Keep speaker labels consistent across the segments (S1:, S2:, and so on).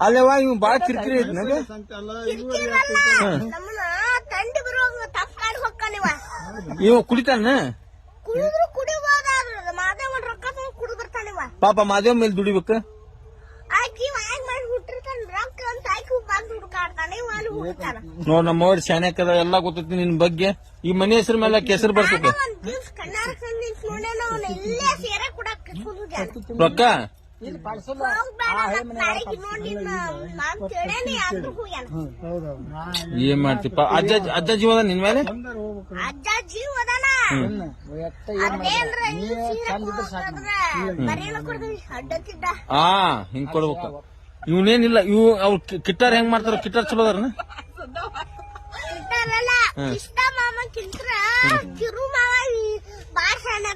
S1: ಅಲ್ಲವ ಇವ್ ಬಾಳ ಕಿರಿಕಿರಿ ಐತಿ ನನಗೆ
S2: ಹೊಕ್ಕನಿವ
S1: ಇವ. ಕುಡಿತಾನ?
S2: ಕುಡಿದ್ರು ರೊಕ್ಕ ತಗೊಂಡ್ ಕುಡಿದ್ ಬರ್ತಾನಿವ
S1: ಪಾಪ ಮಾದೇವ್ ಮೇಲೆ ದುಡಿಬೇಕ?
S2: ಆಕಿ ನಮ್ಮ ಮಾಡಿ ಹುಟ್ಟಿರ್ತಾನ ರೊಕ್ಕ ಅಂತ ಆಕಿ ಬಂದ್ ಹುಡುಕಾಡ್ತಾನೆ ಇವ ಅಲ್ಲಿ ಹುಡುಕ್ತಾನ
S1: ನೋಡ್ ನಮ್ಮವ್ರ ಶಾನ್ಯಾಕದ ಎಲ್ಲಾ ಗೊತ್ತೈತಿ ನಿನ್ ಬಗ್ಗೆ. ಈ ಮನೆ ಹೆಸರು ಮೇಲೆ ಕೆಸರು ಬರ್ತೈತೆ
S2: ಒಂದ್ ಇಲ್ಲೇ ಅಂದ್ರು
S1: ಏನ್ ಮಾಡ್ತಿಪ್ಪ? ಅಜ್ಜ ಅಜ್ಜ ಜೀವದ ನಿನ್ ಮೇಲೆ?
S2: ಅಜ್ಜ
S1: ಆ ಹಿಂಗ್ ಕೊಡ್ಬೇಕು. ಇವನೇನಿಲ್ಲ ಇವ್ ಅವ್ರ ಕಿಟ್ಟಾರ್ ಹೆಂಗ್ ಮಾಡ್ತಾರ ಕಿಟ್ಟಾರ್ ಚಲೋ ಅದಾರನ?
S2: ಹ್ಮ್. ಇಷ್ಟ ಮಾಮ ಕಿಂತ್ರ ಕಿರು ಮಾವ ಬಾಳ ಸಣ್ಣ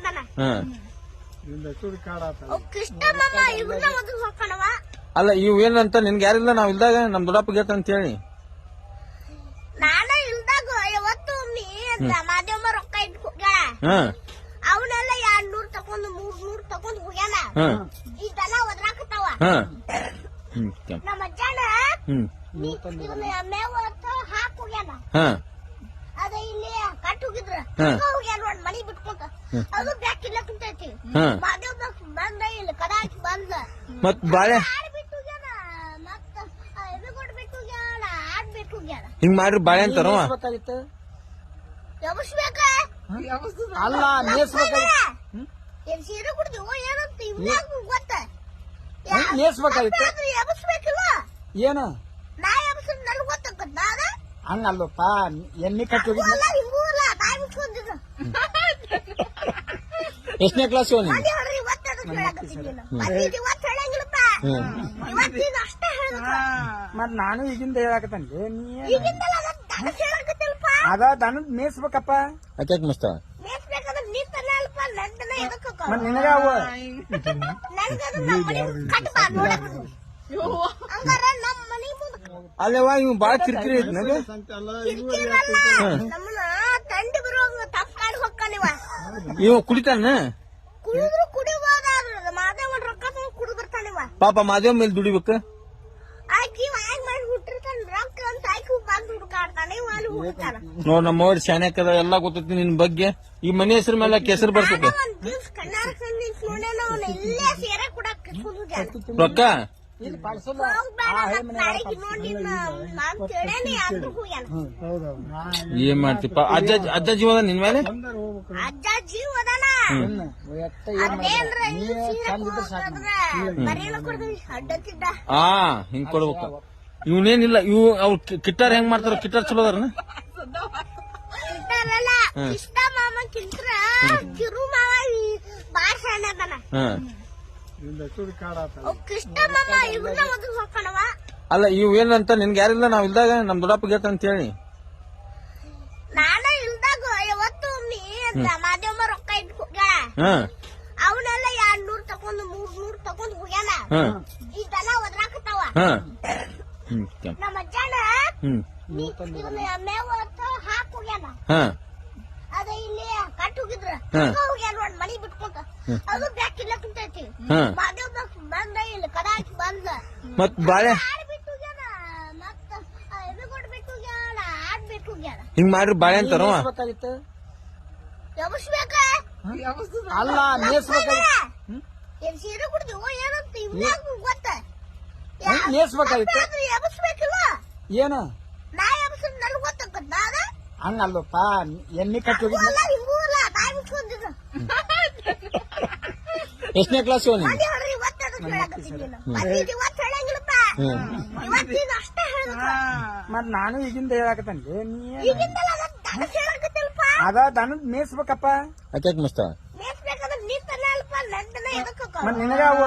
S1: ಅಲ್ಲ ಇವ್ ಏನಂತ ನಿನ್ಗೆ ಯಾರಿಲ್ಲ ನಾವ್ ಇಲ್ದಾಗ ನಮ್ ದೊಡ್ಡಪ್ಪ ಗೆತ್ತ ಅಂತ ಹೇಳಿ.
S2: ನಾನ ಇಲ್ದಾಗ ಯಾವತ್ತು ಒಮ್ಮೆ ಅಂತ ಮಾಧ್ಯಮ ರೊಕ್ಕ ಇಟ್ಟು ಹೋಗ್ಯಾಳ
S1: ಹ.
S2: ಅವನೆಲ್ಲ ಎರಡ್ ನೂರ್ ತಕೊಂಡ್ ಮೂರ್ ನೂರ್ ತಕೊಂಡ್ ಹೋಗ್ಯಾನ ಈ ದನ ಒದ್ರಾಕತ್ತಾವ. ನಮ್ಮ ಅಜ್ಜನ
S1: ಹ್ಮ್.
S2: ಮೇವ ಹಾಕ್ ಹೋಗ್ಯಾನ.
S1: ಹ.
S2: ಅದ ಇಲ್ಲಿ ಕಟ್ ಹೋಗಿದ್ರ. ಹೋಗ್ಯಾನ ಮನಿ ಬಿಟ್ಕೊಂತ. ಅದು
S1: ಹ. ಮತ್ ಬಾಳೆ?
S2: ಕೊಟ್ಟು
S1: ಹಿಂಗ್ ಮಾಡ್ರಿ ಬಾಳೆ
S2: ಅಂತ
S3: ಅಲ್ಲ ನೇಸ್ಬೇಕಾಗಿತ್ತು
S2: ಏನ್ ಸೀರೆ ಕುಡ್ದು ಏನಂತ ಇದು ಕ್ಲಾಸ್ ಹೇಳಬೇಕು
S3: ಮತ್ ನಾನು ಈಗಿಂದ ಹೇಳಕತ್ತನ್ರಿ ನೀ ಅದ ದನದ್ ಮೇಸ್ಬೇಕಪ್ಪ
S1: ಅಕ್ಯಾಕ್ ಮಸ್ತ
S3: ಮತ್ ನಿನಗ ಅವ?
S1: ಅಲ್ಲವ ಇವ್ ಬಾಳ ಕಿರಿಕಿರಿ ಐತಿ ನನಗೆ ಇವ ಕುಡಿತಾನ?
S2: ಕುಡಿದ್ರು ಕುಡಿಬೋದಾದ್ರ ಮಾದೇವನ್ ರೊಕ್ಕ ತಗೊಂಡ್ ಕುಡಿದ್ ಬರ್ತಾನಿವ
S1: ಪಾಪ ಮಾದೇವ್ ಮೇಲೆ ದುಡಿಬೇಕು?
S2: ಆಕಿ ಮಾಡಿ ಹುಟ್ಟಿರ್ತಾನ ರೊಕ್ಕ ಅಂತ ಆಕಿ ಬಂದ್ ಹುಡುಕಾಡ್ತಾನೆ ಇವ ಅಲ್ಲಿ ಹುಡುಕ್ತಾನ
S1: ನೋಡ್ ನಮ್ಮವ್ರ ಶಾನ್ಯಾಕದ ಎಲ್ಲಾ ಗೊತ್ತೈತಿ ನಿನ್ ಬಗ್ಗೆ. ಈ ಮನೆ ಹೆಸರು ಮೇಲೆ ಕೆಸರು ಬರ್ತೈತಿ
S2: ಒಂದ್ ದಿವ್ಸ ಕಣ್ಣಾರ ಸಂದಿ ನೋಡೇನ ಅವನ ಇಲ್ಲೇ ಸೇರೆ ಕುಡಕ್ ಸುಡುಗ್ಯಾನ
S1: ರೊಕ್ಕ?
S3: ಇಲ್ಲಿ
S2: ಅಂದ್ರು
S1: ಏನ್ ಮಾಡ್ತಿಪ್ಪ ಅಜ್ಜ ಅಜ್ಜ ಜೀವದ ನಿನ್ ಮೇಲೆ?
S2: ಅಜ್ಜ ಜೀವದನ
S1: ಆ ಹಿಂಗ್ ಕೊಡ್ಬೇಕು. ಇವನೇನಿಲ್ಲ ಇವ್ ಅವ್ರ ಕಿಟ್ಟಾರ್ ಹೆಂಗ್ ಮಾಡ್ತಾರ ಕಿಟ್ಟಾರ್ ಚಲೋ
S2: ಇಷ್ಟ ಮಾಮ ಕಿಂತ್ರ ಕಿರು ಮಾವ ಬಾಳ ಸಣ್ಣ
S1: ಅಲ್ಲ ಇವ್ ಏನಂತ ನಿನ್ಗೆ ಯಾರಿಲ್ಲ? ನಾವ್ ಇಲ್ದಾಗ ನಮ್ ದೊಡ್ಡಪ್ಪ ಗೇತ ಅಂತ ಹೇಳಿ.
S2: ಅವನೆಲ್ಲ ಎರಡ್ ನೂರ್ ತಕೊಂಡ್ ಮೂರ್ ನೂರ್ ತಕೊಂಡ್ ಹೋಗ್ಯಾನ ಒದ್ರಾಕತ್ತಾವ. ನಮ್ಮ ಅಜ್ಜನ
S1: ಹ್ಮ್.
S2: ಮೇವ ಹಾಕ್ ಹೋಗ್ಯಾನ?
S1: ಹ.
S2: ಅದ ಇಲ್ಲಿ ಕಟ್ ಹೋಗಿದ್ರ. ಹೋಗ್ಯಾನ ಮನಿ ಬಿಟ್ಕೊಂತ ಅದು ಕುಂತೈತಿ
S1: ಹ.
S2: ಬಂದ ಇಲ್ಲ ಕಡಾಕಿ ಬಂದ.
S1: ಮತ್ ಬಾಳೆ?
S2: ಹೋಗ್ಯಾನ ಮತ್ತ ಹೋಗ್ಯಾನ ಹೋಗ್ಯಾನ
S1: ಹಿಂಗ್ ಮಾಡ್ರಿ ಬಾಳೆ ಅಂತಾರವ
S2: ಎಬಸ್ಬೇಕ?
S3: ಅಲ್ಲ ನೇಸ್ಬೇಕಾಗಿತ್ತು.
S2: ಏನ್ ಸೀರೆ ಕುಡ್ದು ಏನಂತ ಇವ್ಯಾಗ ಗೊತ್ತ?
S3: ಹ್ಮ್, ನೇಸ್ಬೇಕಾಗಿತ್ತು.
S2: ಎಬಸ್ಬೇಕಿಲ್ಲ
S3: ಏನು?
S2: ನಾ ಎಬಸ್ ಗೊತ್ತಾಗತ್ತ ನಾದ
S3: ಹಂಗಲ್ಲಪ್ಪ ಎಣ್ಣೆ ಕಟ್ಟಿ ಹೋಗಿದ್ನ
S2: ಅಲ್ಲ ಹಿಂಗೂ ಇಲ್ಲ ಬಾಯ್ ಮುಚ್ಕೊಂಡಿದ್ರು
S1: ಎಷ್ಟನೇ ಕ್ಲಾಸ್ ಇವ ನೀನ್
S2: ಅದೇ ಹೇಳ್ರಿ ಇವತ್ತು ಅದಕ್ಕೆ ಹೇಳಕತ್ತಿದ್ದೀನಿ ಮತ್ತೆ ಇದು ಇವತ್ತು ಹೇಳಂಗಿಲ್ಲಪ್ಪ ಇವತ್ತು ಇದು ಕ್ಲಾಸ್ ಹೇಳ್ಬೇಕು
S3: ಮತ್ ನಾನು ಈಗಿಂದ ಹೇಳಕತ್ತನ್ರಿ? ನೀ ಅದ ದನದ್ ಮೇಸ್ಬೇಕಪ್ಪ
S1: ಅಕ್ಯಾಕ್ ಮಸ್ತ
S3: ಮತ್ ನಿನಗ ಅವ